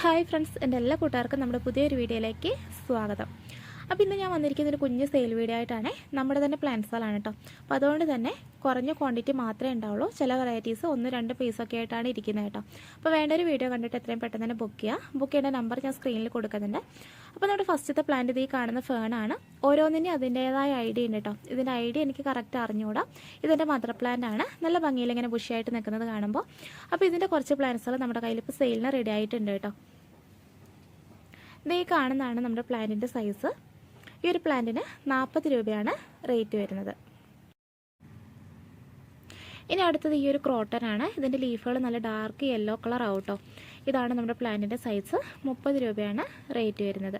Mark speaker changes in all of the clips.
Speaker 1: Hi friends എന്റെ എല്ലാ കൂട്ടുകാർക്കും നമ്മുടെ പുതിയൊരു വീഡിയോയിലേക്ക് സ്വാഗതം. അപ്പോൾ ഇന്ന് ഞാൻ വന്നിരിക്കുന്ന ഒരു കുഞ്ഞ് സെയിൽ വീഡിയോ ആയിട്ടാണ് നമ്മുടെ തന്നെ പ്ലാന്റ്സുകളാണ് കേട്ടോ. അപ്പോൾ അതുകൊണ്ട് തന്നെ കുറഞ്ഞ ക്വാണ്ടിറ്റി മാത്രമേ ഉണ്ടാവുള്ളൂ. ചില വെറൈറ്റീസ് ഒന്ന് രണ്ട് പീസൊക്കെ ആയിട്ടാണ് ഇരിക്കുന്നത് കേട്ടോ. അപ്പോൾ വേണ്ട ഒരു വീഡിയോ കണ്ടിട്ട് എത്രയും പെട്ടെന്ന് തന്നെ ബുക്ക് ചെയ്യുക ബുക്ക് ചെയ്യേണ്ട നമ്പർ ഞാൻ സ്ക്രീനിൽ കൊടുക്കുന്നുണ്ട്. അപ്പോൾ നമ്മുടെ ഫസ്റ്റത്തെ പ്ലാന്റ് ഇത് ഈ കാണുന്ന ഫേണാണ് ഓരോന്നിനും അതിന്റേതായ ഐഡിയ ഉണ്ട് കേട്ടോ. ഇതിന്റെ ഐഡിയ എനിക്ക് കറക്റ്റ് അറിഞ്ഞുകൂടാ. ഇതിന്റെ മദർ പ്ലാന്റ് ആണ്. നല്ല ഭംഗിയിൽ ഇങ്ങനെ ബുഷിയായിട്ട് നിൽക്കുന്നത് കാണുമ്പോൾ അപ്പോൾ ഇതിന്റെ കുറച്ച് പ്ലാന്റ്സുകൾ നമ്മുടെ കയ്യിൽ ഇപ്പോൾ സെയിലിന് റെഡി ആയിട്ടുണ്ട് കേട്ടോ. ഇത് ഈ കാണുന്നതാണ് നമ്മുടെ പ്ലാന്റിന്റെ സൈസ് ഈ ഒരു പ്ലാന്റിന് നാൽപ്പത് രൂപയാണ് റേറ്റ് വരുന്നത്. ഇനി അടുത്തത് ഈ ഒരു ക്രോട്ടനാണ്. ഇതിന്റെ ലീഫുകൾ നല്ല ഡാർക്ക് യെല്ലോ കളർ ആവട്ടോ ഇതാണ് നമ്മുടെ പ്ലാന്റിന്റെ സൈസ്. മുപ്പത് രൂപയാണ് റേറ്റ് വരുന്നത്.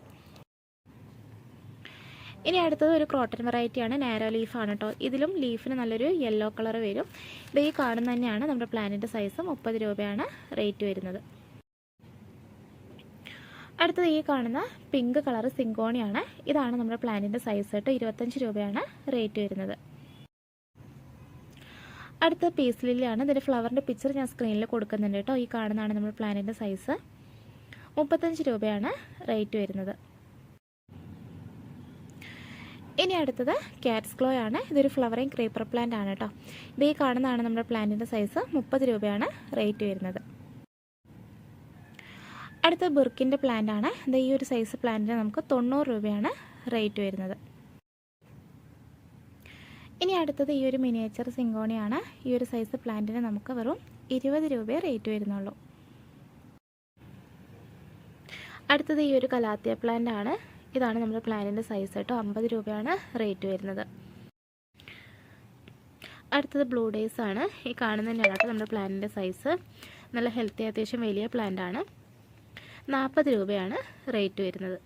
Speaker 1: ഇനി അടുത്തത് ഒരു ക്രോട്ടൺ വെറൈറ്റിയാണ്. നാരോ ലീഫാണ് കേട്ടോ ഇതിലും ലീഫിന് നല്ലൊരു യെല്ലോ കളർ വരും. ഇത് ഈ കാണുന്ന തന്നെയാണ് നമ്മുടെ പ്ലാന്റിന്റെ സൈസ്. മുപ്പത് രൂപയാണ് റേറ്റ് വരുന്നത്. അടുത്തത് ഈ കാണുന്ന പിങ്ക് കളർ സിങ്കോണിയാണ്. ഇതാണ് നമ്മുടെ പ്ലാന്റിന്റെ സൈസ് കേട്ടോ. ഇരുപത്തഞ്ച് രൂപയാണ് റേറ്റ് വരുന്നത്. അടുത്ത പീസ് ലില്ലിയാണ്. ഇതിന്റെ ഫ്ലവറിന്റെ പിക്ചർ ഞാൻ സ്ക്രീനിൽ കൊടുക്കുന്നുണ്ട് കേട്ടോ. ഈ കാണുന്നതാണ് നമ്മുടെ പ്ലാന്റിന്റെ സൈസ് മുപ്പത്തഞ്ച് രൂപയാണ് റേറ്റ് വരുന്നത്. ഇനി അടുത്തത് ക്യാറ്റ്സ് ക്ലോ ആണ്. ഇതൊരു ഫ്ലവറിങ് ക്രീപ്പർ പ്ലാന്റ് ആണ് കേട്ടോ. ഇത് ഈ കാണുന്നതാണ് നമ്മുടെ പ്ലാന്റിന്റെ സൈസ് മുപ്പത് രൂപയാണ് റേറ്റ് വരുന്നത്. അടുത്ത ബുർക്കിന്റെ പ്ലാന്റ് ആണ്. ഇത് ഈ ഒരു സൈസ് പ്ലാന്റിന് നമുക്ക് തൊണ്ണൂറ് രൂപയാണ് റേറ്റ് വരുന്നത്. ഇനി അടുത്തത് ഈ ഒരു മിനിയേച്ചർ സിങ്കോണിയാണ്. ഈ ഒരു സൈസ് പ്ലാന്റിന് നമുക്ക് വെറും ഇരുപത് രൂപയെ റേറ്റ് വരുന്നുള്ളൂ. അടുത്തത് ഈ ഒരു കലാത്തിയ പ്ലാന്റ് ആണ്. ഇതാണ് നമ്മുടെ പ്ലാന്റിന്റെ സൈസ് കേട്ടോ. അമ്പത് രൂപയാണ് റേറ്റ് വരുന്നത്. അടുത്തത് ബ്ലൂ ഡേയ്സ് ആണ്. ഈ കാണുന്ന തന്നെയാണ് കേട്ടോ നമ്മുടെ പ്ലാന്റിന്റെ സൈസ് നല്ല ഹെൽത്തി അത്യാവശ്യം വലിയ പ്ലാന്റ് ആണ്. നാൽപ്പത് രൂപയാണ് റേറ്റ് വരുന്നത്.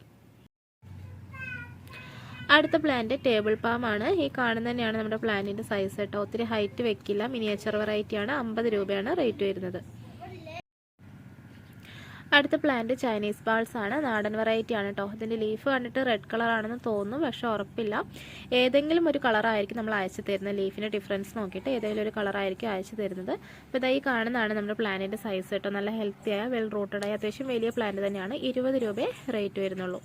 Speaker 1: അടുത്ത പ്ലാന്റ് ടേബിൾ പാം ആണ്. ഈ കാണുന്ന തന്നെയാണ് നമ്മുടെ പ്ലാന്റിന്റെ സൈസ് കേട്ടോ ഒത്തിരി ഹൈറ്റ് വെക്കില്ല. മിനിയേച്ചർ വെറൈറ്റിയാണ് അമ്പത് രൂപയാണ് റേറ്റ് വരുന്നത്. അടുത്ത പ്ലാന്റ് ചൈനീസ് ബാൾസ് ആണ്. നാടൻ വെറൈറ്റി ആണ് കേട്ടോ ഇതിന്റെ ലീഫ് കണ്ടിട്ട് റെഡ് കളർ ആണെന്ന് തോന്നുന്നു. പക്ഷെ ഉറപ്പില്ല. ഏതെങ്കിലും ഒരു കളറായിരിക്കും നമ്മൾ അയച്ചു തരുന്നത്. ലീഫിന്റെ ഡിഫറൻസ് നോക്കിയിട്ട് ഏതെങ്കിലും ഒരു കളറായിരിക്കും അയച്ചു തരുന്നത്. അപ്പോൾ ഇതായി കാണുന്നതാണ് നമ്മുടെ പ്ലാന്റിന്റെ സൈസ് കേട്ടോ നല്ല ഹെൽത്തി ഹെൽത്തിയായ വെൽ റൂട്ടഡ് റൂട്ടഡായ അത്യാവശ്യം വലിയ പ്ലാന്റ് തന്നെയാണ്. ഇരുപത് രൂപയെ റേറ്റ് വരുന്നുള്ളൂ.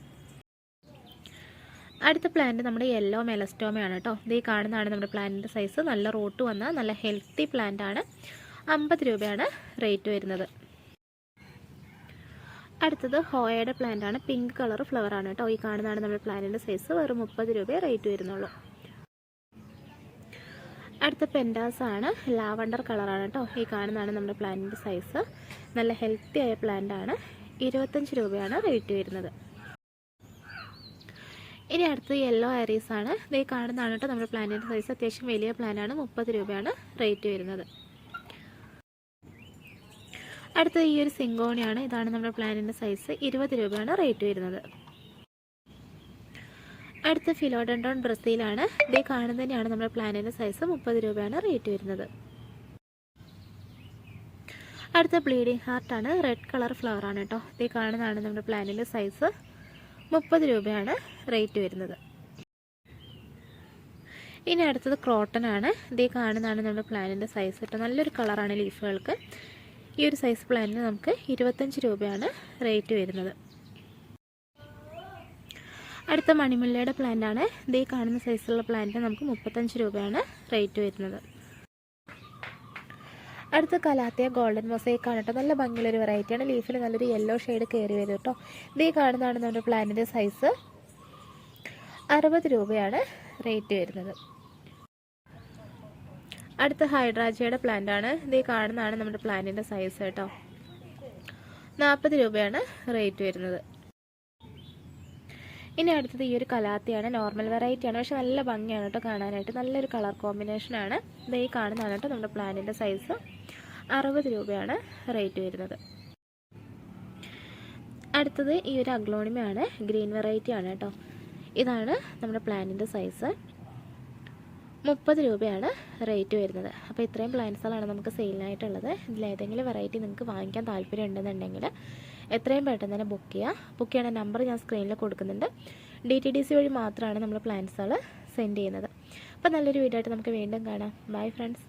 Speaker 1: അടുത്ത പ്ലാന്റ് നമ്മുടെ യെല്ലോ മെലസ്റ്റോമയാണ് കേട്ടോ ഇത് ഈ കാണുന്നതാണ് നമ്മുടെ പ്ലാന്റിന്റെ സൈസ് നല്ല റൂട്ട് വന്ന നല്ല ഹെൽത്തി പ്ലാന്റ് ആണ്. അമ്പത് രൂപയാണ് റേറ്റ് വരുന്നത്. അടുത്തത് ഹോയയുടെ പ്ലാന്റ് ആണ്. പിങ്ക് കളർ ഫ്ലവർ ആണ് കേട്ടോ. ഈ കാണുന്നതാണ് നമ്മുടെ പ്ലാന്റിന്റെ സൈസ് വെറും മുപ്പത് രൂപയെ റേറ്റ് വരുന്നുള്ളൂ. അടുത്ത പെൻഡാസ് ആണ്. ലാവണ്ടർ കളറാണ് കേട്ടോ. ഈ കാണുന്നതാണ് നമ്മുടെ പ്ലാന്റിന്റെ സൈസ് നല്ല ഹെൽത്തി ആയ പ്ലാന്റ് ആണ്. ഇരുപത്തഞ്ച് രൂപയാണ് റേറ്റ് വരുന്നത്. ഇനി അടുത്ത് യെല്ലോ ആരീസ് ആണ്. ഇത് കാണുന്നതാണ് കേട്ടോ നമ്മുടെ പ്ലാന്റിന്റെ സൈസ് അത്യാവശ്യം വലിയ പ്ലാന്റാണ് മുപ്പത് രൂപയാണ് റേറ്റ് വരുന്നത്. അടുത്ത ഈ ഒരു സിങ്കോണിയാണ്. ഇതാണ് നമ്മുടെ പ്ലാന്റിന്റെ സൈസ് ഇരുപത് രൂപയാണ് റേറ്റ് വരുന്നത്. അടുത്ത ഫിലോഡൻഡോൺ ബ്രസീലാണ്. ഇത് കാണുന്ന തന്നെയാണ് നമ്മുടെ പ്ലാനിന്റെ സൈസ് മുപ്പത് രൂപയാണ് റേറ്റ് വരുന്നത്. അടുത്ത ബ്ലീഡിങ് ഹാർട്ടാണ് റെഡ് കളർ ഫ്ലവർ ആണ് കേട്ടോ. ഇത് കാണുന്നതാണ് നമ്മുടെ പ്ലാനിന്റെ സൈസ് മുപ്പത് രൂപയാണ് റേറ്റ് വരുന്നത്. ഇനി അടുത്തത് ക്രോട്ടൺ ആണ്. ഇതേ കാണുന്നതാണ് നമ്മുടെ പ്ലാനിന്റെ സൈസ് കേട്ടോ. നല്ലൊരു കളറാണ് ലീഫുകൾക്ക് ഈ ഒരു സൈസ് പ്ലാന്റിന് നമുക്ക് ഇരുപത്തഞ്ച് രൂപയാണ് റേറ്റ് വരുന്നത്. അടുത്ത മണിമുല്ലയുടെ പ്ലാന്റാണ് ഇതേ കാണുന്ന സൈസുള്ള പ്ലാന്റിന് നമുക്ക് മുപ്പത്തഞ്ച് രൂപയാണ് റേറ്റ് വരുന്നത്. അടുത്ത കലാത്തിയ ഗോൾഡൻ മൊസൈക്ക് ആണ് കേട്ടോ. നല്ല ഭംഗിയുള്ളൊരു വെറൈറ്റിയാണ് ലീഫിൽ നല്ലൊരു യെല്ലോ ഷെയ്ഡ് കയറി വരും കേട്ടോ. ഇതേ കാണുന്നതാണ് നമ്മുടെ പ്ലാന്റിന്റെ സൈസ് അറുപത് രൂപയാണ് റേറ്റ് വരുന്നത്. അടുത്ത ഹൈഡ്രാജയുടെ പ്ലാന്റ് ആണ്. ഇതേ കാണുന്നതാണ് നമ്മുടെ പ്ലാന്റിന്റെ സൈസ് കേട്ടോ. നാൽപ്പത് രൂപയാണ് റേറ്റ് വരുന്നത്. ഇനി അടുത്തത് ഈ ഒരു കലാത്തിയാണ്. നോർമൽ വെറൈറ്റി ആണ്. പക്ഷെ നല്ല ഭംഗിയാണ് കേട്ടോ കാണാനായിട്ട്. നല്ലൊരു കളർ കോമ്പിനേഷനാണ് ഇത് ഈ കാണുന്നതാണ് കേട്ടോ നമ്മുടെ പ്ലാനിന്റെ സൈസ് അറുപത് രൂപയാണ് റേറ്റ് വരുന്നത്. അടുത്തത് ഈ ഒരു അഗ്ലോണിമയാണ്. ഗ്രീൻ വെറൈറ്റി ആണ് കേട്ടോ. ഇതാണ് നമ്മുടെ പ്ലാനിന്റെ സൈസ് മുപ്പത് രൂപയാണ് റേറ്റ് വരുന്നത്. അപ്പോൾ ഇത്രയും പ്ലാന്റ്സുകളാണ് നമുക്ക് സെയിലിനായിട്ടുള്ളത്. ഇതിലേതെങ്കിലും വെറൈറ്റി നിങ്ങൾക്ക് വാങ്ങിക്കാൻ താല്പര്യം ഉണ്ടെന്നുണ്ടെങ്കിൽ എത്രയും പെട്ടെന്ന് തന്നെ ബുക്ക് ചെയ്യുക ബുക്ക് ചെയ്യണ നമ്പർ ഞാൻ സ്ക്രീനിൽ കൊടുക്കുന്നുണ്ട്. ഡി ടി ഡി സി വഴി മാത്രമാണ് നമ്മൾ പ്ലാന്റ്സുകൾ സെൻഡ് ചെയ്യുന്നത്. അപ്പോൾ നല്ലൊരു വീഡിയോ ആയിട്ട് നമുക്ക് വീണ്ടും കാണാം. Bye friends.